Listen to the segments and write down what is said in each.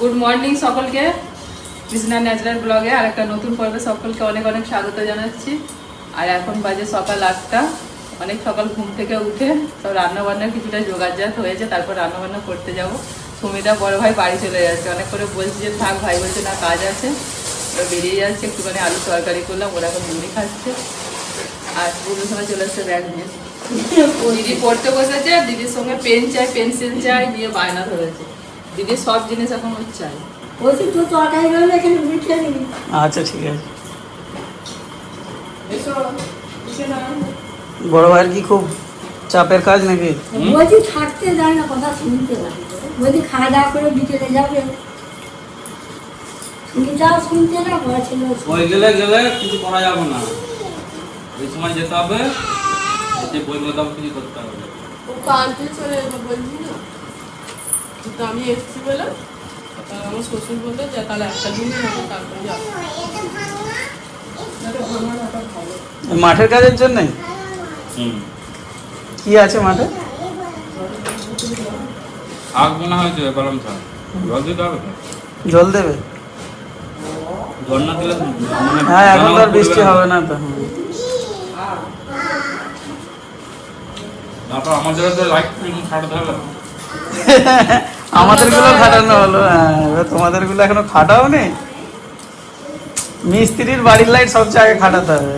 Good morning সকলকে। Krishna natural ব্লগে আর একটা নতুন পর্বে সকলকে অনেক অনেক স্বাগত জানাচ্ছি। আর এখন বাজে সকাল আটটা। অনেক সকাল ঘুম থেকে উঠে সব রান্না বান্নার কিছুটা জোগাড়জাত হয়েছে, তারপর রান্নাবান্না করতে যাব। সুমিতা বড় ভাই বাড়ি চলে যাচ্ছে। অনেক করে বলছি যে থাক, ভাই বলছে না, কাজ আছে। ওরা বেরিয়ে যাচ্ছে, একটুখানি আলু তরকারি করলাম, ওরা এখন মুড়ি খাচ্ছে। আর পুরো সময় চলে আসছে ব্যাগ নিয়ে। দিদি পড়তে বসেছে, দিদির সঙ্গে পেন চাই, পেন্সিল চাই, দিয়ে বায়না ধরেছে। দিদি সব জিনিস এখন ওর চাই। বলছি তুই তরকারি রইলে এখানে মিঠে নিবি। আচ্ছা ঠিক আছে। এসো বড় ভাইয়ের কি খুব চাপের কাজ নাকি? বলছি থাকতে যায় না কথা শুনতে লাগে বলছি খাওয়া দাওয়া করে বিকেলে যাবে। শুনিটাও শুনতে না বড় ছেলে। ওই গেলে গেলে কিছু করা যাবে না। ওই সময় যেতে হবে যে বই মোতাবেক কিছু করতে হবে। ও কালকে চলে যাবে বলছি না? তো আমি এসেছি বলে আমার শ্বশুর যে তাহলে একটা দিনই হবে তারপরে যাব মাঠের কাজের জন্য? কি আছে মাঠে? শাক বোনা হয়েছে কলম শাক জল দিতে হবে জল দেবে? জল না দিলে মানে হ্যাঁ এখন তো আর বৃষ্টি হবে না তো। তারপর আমাদের তো লাইট ছাড়তে হবে। আমাদেরগুলো খাটানো হলো। হ্যাঁ এবার তোমাদেরগুলো এখনও খাটাও নেই মিস্ত্রির বাড়ির লাইট সবচেয়ে আগে খাটাতে হবে।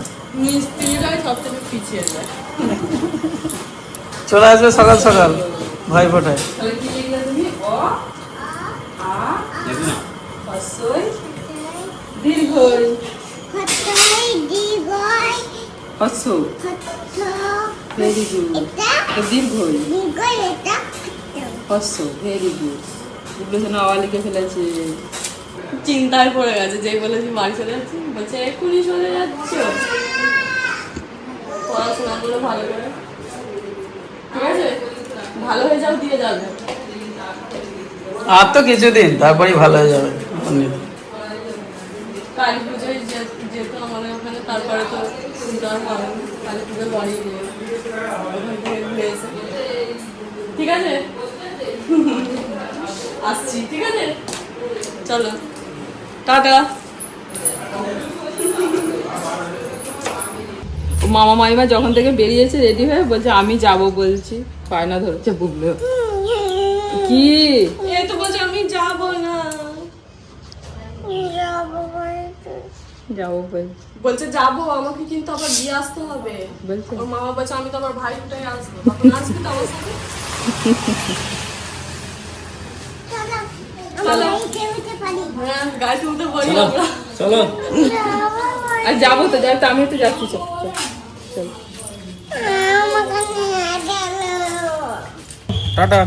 চলে আসবে সকাল সকাল ভাই ফোটায়। তাহলে হস্যই ভেরি গুড এগুলো যেন আওয়া লিখে ফেলেছে। চিন্তায় পড়ে গেছে যেই বলেছি বাড়ি চলে যাচ্ছি বলছে এক্ষুনি চলে যাচ্ছ। পড়াশোনা করে ভালো করে। ঠিক আছে? ভালো হয়ে যাও দিয়ে যাবে। আর তো কিছুদিন তারপরেই ভালো হয়ে যাবে। কালী পুজোয় আমাদের ওখানে তারপরে তো হবে কালী পুজোর বাড়ি গিয়ে ঠিক আছে? আসছি ঠিক আছে? চলো। টাটা। মামা মাইমা যখন থেকে বেরিয়েছে রেডি হয়ে বলছে আমি যাব বলছি। পায়না ধরছে বুবলো কি? এই তো বলছে আমি যাব না। যাব বল বলছে। যাব আমাকে কিন্তু আবার দিয়ে আসতে হবে। বলছে। ওর মামা বলছে আমি তো আবার ভাই ফুটাই আসব। তখন আসবে তো আমার সাথে? হ্যাঁ গাড়িতে উঠে বলি আমরা চলো আর যাব তো যাই তো আমিও তো যাচ্ছি চল চল, চল টাটা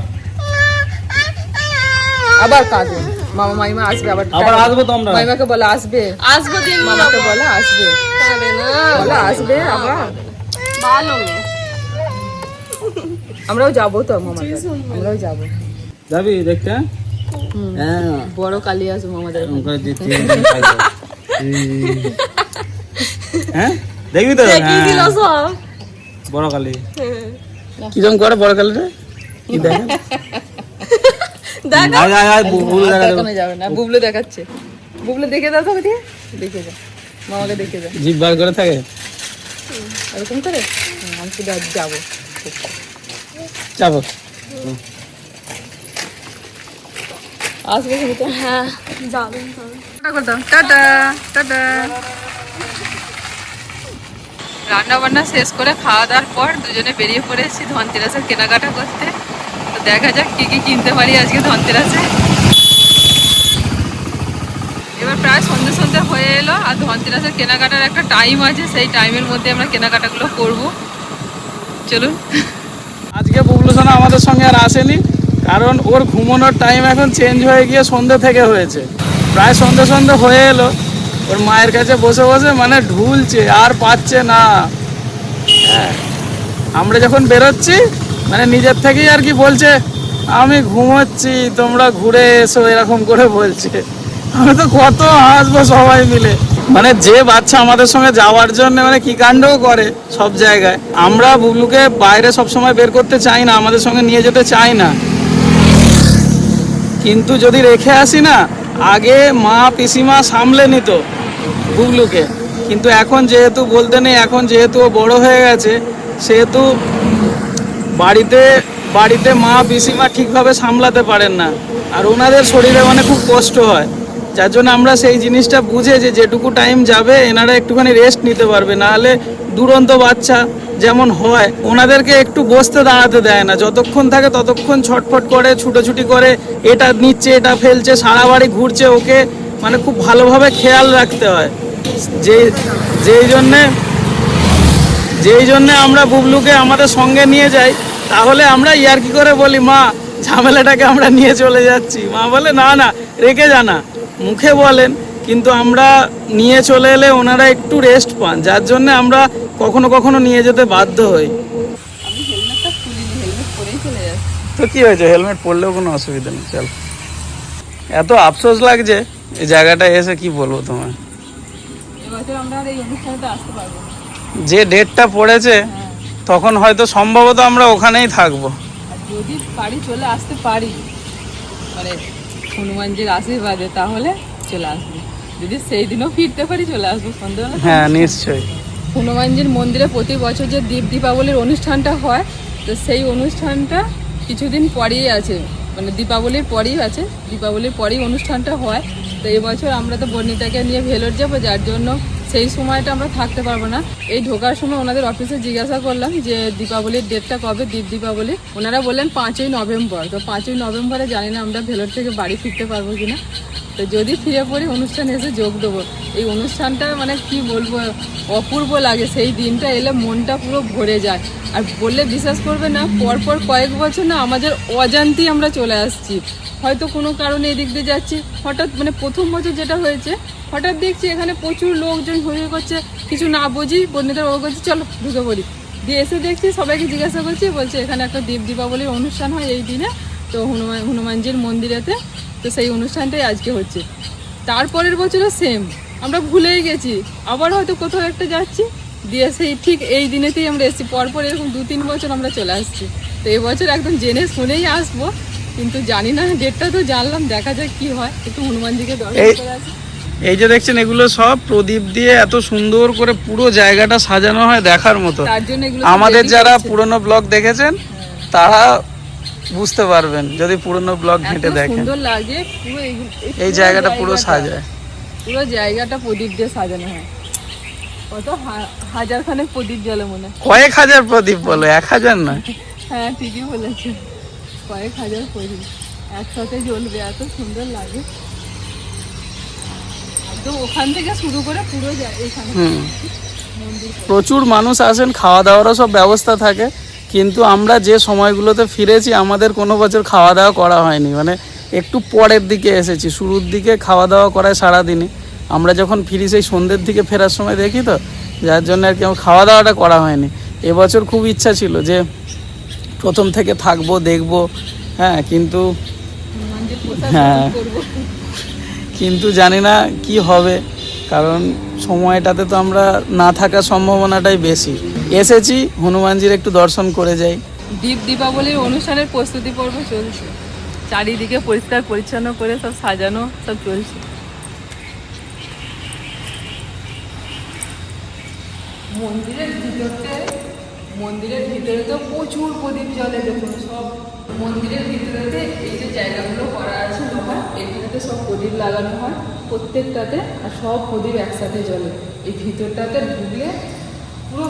আবার কাঁদো মামা মাইমা আসবে আবার আবার আসব তো আমরা। মাইমাকে বলে আসবে আসব দিন মামাকে বলে আসবে পাবে না বলে আসবে আবার ভালো মেয়ে আমরাও যাব তো মামা আমরাও যাব যাবি দেখতে হ্যাঁ বড় কালী আসব আমাদের। হ্যাঁ? দেখবি তো? হ্যাঁ, বড় কালী। কিরম করে বড় কালে কি দেখেন বুবলু দেখাচ্ছে। বুবলু দেখে দাও তো দিয়ে। দেখে যা। মামাকে দেখে যা। জিভ বার করে থাকে? এরকম করে? আমি যাব। যাব। আসবে কিন্তু। হ্যাঁ যাবেন টাটা টাটা টাটা। রান্না বান্না শেষ করে খাওয়া দাওয়ার পর দুজনে বেরিয়ে পড়েছি ধনতেরাসের কেনাকাটা করতে। তো দেখা যাক কি কি কিনতে পারি আজকে ধনতেরাসে। এবার প্রায় সন্ধে সন্ধে হয়ে এলো আর ধনতেরাসের কেনাকাটার একটা টাইম আছে সেই টাইমের মধ্যে আমরা কেনাকাটাগুলো করব। চলুন। আজকে বুবলুসোনা আমাদের সঙ্গে আর আসেনি। কারণ ওর ঘুমানোর টাইম এখন চেঞ্জ হয়ে গিয়ে সন্ধ্যে থেকে হয়েছে। প্রায় সন্ধ্যে সন্ধ্যে হয়ে এলো। ওর মায়ের কাছে বসে বসে মানে ঢুলছে, আর পাচ্ছে না। হ্যাঁ। আমরা যখন বেরোচ্ছি মানে নিজের থেকেই আর কি বলছে, আমি ঘুমোচ্ছি, তোমরা ঘুরে এসো, এরকম করে বলছে। আমি তো কত হাসবো সবাই মিলে। মানে যে বাচ্চা আমাদের সঙ্গে যাওয়ার জন্য মানে কি কাণ্ডও করে সব জায়গায়। আমরা বুবলুকে বাইরে সব সময় বের করতে চাই না, আমাদের সঙ্গে নিয়ে যেতে চাই না। কিন্তু যদি রেখে আসি না, আগে মা পিসিমা সামলে নিত গুগলুকে কিন্তু এখন যেহেতু বলতে নেই, এখন যেহেতু ও বড় হয়ে গেছে, সেহেতু বাড়িতে বাড়িতে মা পিসিমা ঠিকভাবে সামলাতে পারেন না। আর ওনাদের শরীরে মানে খুব কষ্ট হয়। যার জন্য আমরা সেই জিনিসটা বুঝে যে যেটুকু টাইম যাবে, এনারা একটুখানি রেস্ট নিতে পারবে। নাহলে দুরন্ত বাচ্চা যেমন হয়, ওনাদেরকে একটু বসতে দাঁড়াতে দেয় না। যতক্ষণ থাকে ততক্ষণ ছটফট করে, ছুটোছুটি করে, এটা নিচ্ছে, এটা ফেলছে, সারা বাড়ি ঘুরছে ওকে। মানে খুব ভালোভাবে খেয়াল রাখতে হয়। যে, যেই জন্যে, যেই জন্য আমরা বুবলুকে আমাদের সঙ্গে নিয়ে যাই, তাহলে আমরা ইয়ার্কি করে বলি, মা, ঝামেলাটাকে আমরা নিয়ে চলে যাচ্ছি। মা বলে, না না, রেখে জানা মুখে বলেন কিন্তু আমরা নিয়ে চলে এলে ওনারা একটু রেস্ট পান যার জন্য আমরা কখনো কখনো নিয়ে যেতে বাধ্য হই। আমি হেলমেটটা খুলিনি হেলমেট পরেই চলে যাচ্ছি। তো কি হয়েছে? হেলমেট পরলেও কোনো অসুবিধা নেই চল। এত আফসোস লাগছে এই জায়গাটা এসে কি বলব না। যে ডেটটা পড়েছে তখন হয়তো সম্ভবত আমরা ওখানেই থাকব। যদি পারি চলে আসতে পারি। মানে হনুমানজির আশীর্বাদে তাহলে চলে আসব। যদি সেই দিনও ফিরতে পারি চলে আসব। সন্ধ্যেবেলা হ্যাঁ নিশ্চয়ই। হনুমানজির মন্দিরে প্রতি বছর যে দীপ দীপাবলির অনুষ্ঠানটা হয় তো সেই অনুষ্ঠানটা কিছুদিন পরেই আছে। মানে দীপাবলির পরেই আছে। দীপাবলির পরেই অনুষ্ঠানটা হয়। তো এবছর আমরা তো বর্ণিতাকে নিয়ে ভেলোর যাব যার জন্য সেই সময়টা আমরা থাকতে পারব না। এই ঢোকার সময় ওনাদের অফিসে জিজ্ঞাসা করলাম যে, দীপাবলির ডেটটা কবে? দীপ দীপাবলি? ওনারা বললেন, পাঁচই নভেম্বর। তো পাঁচই নভেম্বরে জানি না আমরা ভেলোর থেকে বাড়ি ফিরতে পারব কিনা। তো যদি ফিরে পড়ি, অনুষ্ঠানে এসে যোগ দেবো। এই অনুষ্ঠানটা মানে কি বলব, অপূর্ব লাগে। সেই দিনটা এলে মনটা পুরো ভরে যায়। আর বললে বিশ্বাস করবে না, পরপর কয়েক বছর না আমাদের অজান্তেই আমরা চলে আসছি। হয়তো কোনো কারণে এদিক দিয়ে যাচ্ছি। হঠাৎ মানে প্রথম বছর যেটা হয়েছে, হঠাৎ দেখছি এখানে প্রচুর লোকজন হয়ে করছে। কিছু না বুঝি, বন্ধুদের ও করছে চলো ঢুকে পড়ি। দিয়ে এসে দেখছি সবাইকে জিজ্ঞাসা করছি, বলছে এখানে একটা দীপ দীপাবলির অনুষ্ঠান হয় এই দিনে। তো হনুমান, হনুমানজির মন্দিরেতে। তো সেই অনুষ্ঠানটাই আজকে হচ্ছে। তারপরের বছরও সেম আমরা ভুলেই গেছি। আবার হয়তো কোথাও একটা যাচ্ছি দিয়ে সেই ঠিক এই দিনেতেই আমরা এসেছি। পরপর এরকম দু তিন বছর আমরা চলে আসছি। তো এবছর একদম জেনে শুনেই আসব কিন্তু জানি না ডেটটা তো জানলাম দেখা যাক কি হয়। একটু হনুমানজিকে দর্শন করে আসি। এই যে দেখছেন এগুলো সব প্রদীপ দিয়ে এত সুন্দর করে পুরো জায়গাটা সাজানো হয় দেখার মতো। আমাদের যারা। পুরনো ব্লগ দেখেছেন তারা বুঝতে পারবেন যদি পুরনো ব্লগ ঘেঁটে দেখেন। সুন্দর লাগে পুরো এই জায়গাটা পুরো সাজায়। পুরো জায়গাটা প্রদীপ দিয়ে সাজানো হয়। কত হাজার খানেক প্রদীপ জ্বলে মনে হয়। কয়েক হাজার প্রদীপ বলো এক হাজার নয়। হ্যাঁ ঠিকই বলেছে। কয়েক হাজার প্রদীপ। একসাথে জ্বলবে এত সুন্দর লাগে। তো ওখান থেকে শুরু করে পুরো যায় এখানে প্রচুর মানুষ আসেন খাওয়া দাওয়ারও সব ব্যবস্থা থাকে। কিন্তু আমরা যে সময়গুলোতে ফিরেছি আমাদের কোনো বছর খাওয়া দাওয়া করা হয়নি। মানে একটু পরের দিকে এসেছি। শুরুর দিকে খাওয়া দাওয়া করায় সারাদিনই। আমরা যখন ফিরি সেই সন্ধ্যের দিকে ফেরার সময় দেখি তো যার জন্য আর কি আমার খাওয়া দাওয়াটা করা হয়নি। এবছর খুব ইচ্ছা ছিল যে প্রথম থেকে থাকব দেখব হ্যাঁ কিন্তু হ্যাঁ। কিন্তু জানি না কি হবে কারণ সময়টাতে তো আমরা না থাকার সম্ভাবনাটাই বেশি। এসেছি, হনুমানজির একটু দর্শন করে যাই। দীপ দীপাবলির অনুষ্ঠানের প্রস্তুতি পর্ব চলছে। চারিদিকে পরিষ্কার, পরিচ্ছন্ন করে সব সাজানো, সব চলছে। মন্দিরের ভিতরতে, মন্দিরের ভিতরে তো প্রচুর প্রদীপ জ্বলে, দেখুন, সব মন্দিরের ভিতরেতে এই যে জায়গাগুলো করা আছে লোহার, এখানেতে সব প্রদীপ লাগানো হয়, প্রত্যেকটাতে আর সব প্রদীপ একসাথে জ্বলে। এই ভিতরটাতে ঢুকলে পুরো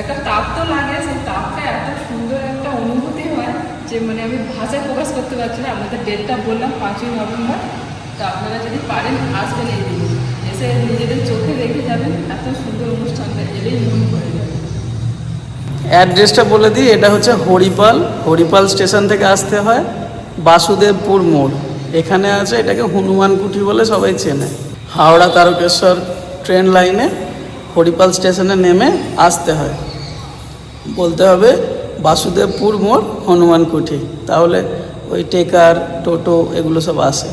একটা তাপ তো লাগে, সেই তাপটা এত সুন্দর একটা অনুভূতি হয় যে মানে আমি ভাষায় প্রকাশ করতে পারছি না। আপনাদের ডেটটা বললাম, পাঁচই নভেম্বর। তো আপনারা যদি পারেন, আসবেন এই দিনে। এসে নিজেদের চোখে দেখে যাবেন, এত সুন্দর অনুষ্ঠানটা এলেই মন করে অ্যাড্রেসটা বলে দিই, এটা হচ্ছে হরিপাল হরিপাল স্টেশন থেকে আসতে হয় বাসুদেবপুর মোড়। এখানে আছে এটাকে হনুমান কুঠি বলে সবাই চেনে। হাওড়া তারকেশ্বর ট্রেন লাইনে হরিপাল স্টেশনে নেমে আসতে হয়। বলতে হবে বাসুদেবপুর মোড়, হনুমান কুঠি। তাহলে ওই টেকার, টোটো এগুলো সব আসে।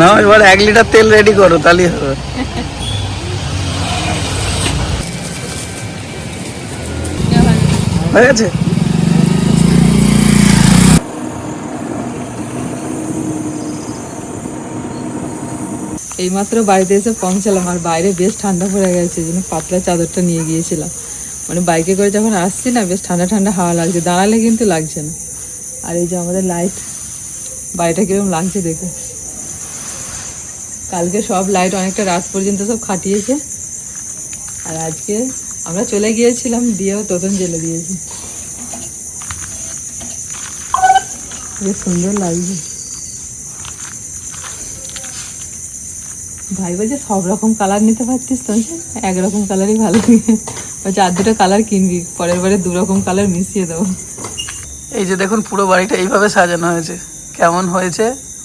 না, এবার এক লিটার তেল রেডি করো, তাহলেই হবে। হয়ে গেছে? এইমাত্র বাড়িতে এসে পৌঁছালাম, আর বাইরে বেশ ঠান্ডা পড়ে গেছে জন্য পাতলা চাদরটা নিয়ে গিয়েছিলাম। মানে বাইকে করে যখন আসছি না, বেশ ঠান্ডা ঠান্ডা হাওয়া লাগছে, দাঁড়ালে কিন্তু লাগছে না। আর এই যে আমাদের লাইট বাড়িটা কীরকম লাগছে দেখে কালকে সব লাইট অনেকটা রাত পর্যন্ত সব খাটিয়েছে। আর আজকে আমরা চলে গিয়েছিলাম, দিয়েও তোতন জেলে দিয়েছি। বেশ সুন্দর লাগছে। ভাই বলছে, সব রকম কালার নিতে পারতিস তো? একরকম কালারই ভালো। লাগে বলছে, আর দুটো কালার কিনবি, পরের বারে দু রকম কালার মিশিয়ে দেবো। এই যে দেখুন, পুরো বাড়িটা এইভাবে সাজানো হয়েছে। কেমন হয়েছে,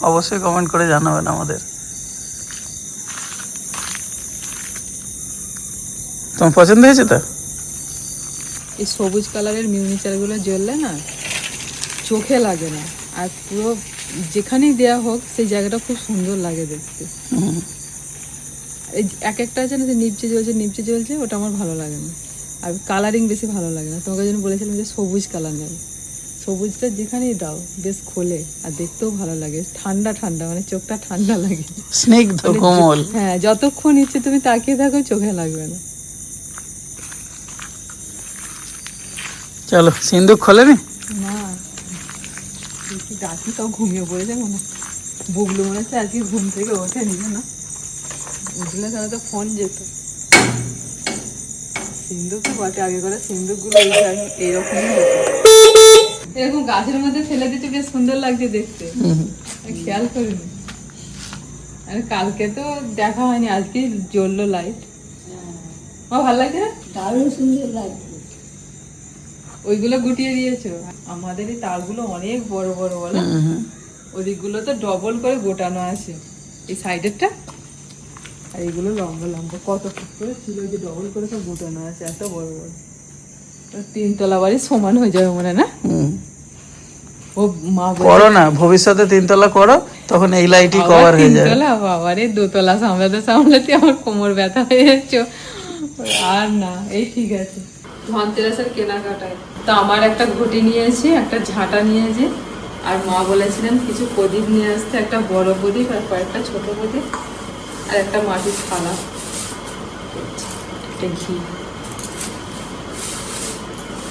অবশ্যই কমেন্ট করে জানাবেন আমাদের। তোমার পছন্দ হয়েছে তো? এই সবুজ কালারের মিউনিচারগুলো জ্বললে না চোখে লাগে না। আর পুরো যেখানেই দেয়া হোক সেই জায়গাটা খুব সুন্দর লাগে দেখতে। এক একটা আছে না যে নিচে জ্বলছে নিচে জ্বলছে ওটা আমার ভালো লাগে না। আর কালারিং বেশি ভালো লাগে না। তোমাকে যেন বলেছিলাম যে সবুজ কালার নেবে সবুজটা যেখানেই দাও বেশ খোলে আর দেখতেও ভালো লাগে। ঠান্ডা ঠান্ডা মানে চোখটা ঠান্ডা লাগে। স্নিগ্ধ কোমল। হ্যাঁ যতক্ষণ ইচ্ছে তুমি তাকিয়ে থাকো চোখে লাগবে না। চলো সিন্দুক খোলেনি না? ডাকি তাও ঘুমিয়ে পড়েছে মনে হয়। বুবলু মনে হচ্ছে আজকে ঘুম থেকে ওঠে না উঠলে তাহলে তো ফোন যেত। সিন্দুক তো বটে আগে করে এইরকমই হতো। এরকম গাছের মধ্যে ফেলে দিতে বেশ সুন্দর লাগছে দেখতে। খেয়াল করিনি। আর কালকে তো দেখা হয়নি আজকে জ্বললো লাইট ও ভালো লাগছে না? দারুণ সুন্দর লাগছে ওইগুলো গুটিয়ে দিয়েছ? আমাদের এই তারগুলো অনেক বড় বড় বলো। ওদিকগুলো তো ডবল করে গোটানো আছে। এই সাইডেরটা? আর এগুলো লম্বা লম্বা। কত ফুট করে ছিল যে ডবল করে সব গোটানো আছে এত বড় বড়। তিনতলা বাড়ি সমান হয়ে যাবে মনে না। ও মা করো না ভবিষ্যতে তিনতলা করো তখন এই লাইটই কভার হয়ে যাবে। তিনতলা? বাবা রে দোতলা সামলাতে সামলাতে আমার কোমর ব্যথা হয়ে যাচ্ছে। আর না এই ঠিক আছে। ধনতেরাসের কেনাকাটায়। তো আমার একটা ঘটি নিয়েছি একটা ঝাঁটা নিয়েছি আর মা বলেছিলেন কিছু প্রদীপ নিয়ে আসতে, একটা বড় প্রদীপ আর কয়েকটা ছোট প্রদীপ আর একটা মাটির থালা। একটা ঘি।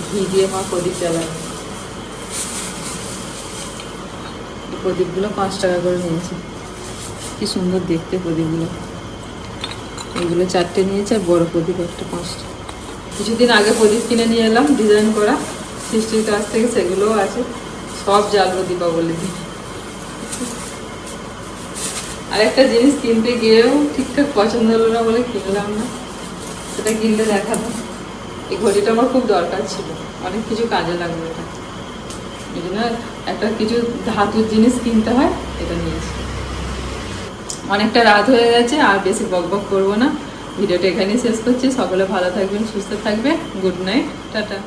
ঘি দিয়ে মা প্রদীপ জ্বালাবে এই প্রদীপগুলো পাঁচ টাকা করে নিয়েছি। কি সুন্দর দেখতে প্রদীপগুলো। এগুলো চারটে নিয়েছে আর বড় প্রদীপ একটা পাঁচটা। কিছুদিন আগে প্রদীপ কিনে নিয়ে এলাম ডিজাইন করা। সৃষ্টির কাছ থেকে সেগুলোও আছে। সব জ্বালবো দীপাবলি দিন। আর একটা জিনিস কিনতে গিয়েও ঠিকঠাক পছন্দ হলো না বলে কিনলাম না। সেটা কিনলে দেখাতাম এই ঘড়িটা আমার খুব দরকার ছিল। অনেক কিছু কাজে লাগবে এটা। এই জন্য একটা কিছু ধাতুর জিনিস কিনতে হয়, এটা নিয়েছি অনেকটা রাত হয়ে গেছে, আর বেশি বক বক করব না। ভিডিওটা এখানেই শেষ করছি। সকলে ভালো থাকবেন সুস্থ থাকবেন। Good night. টাটা।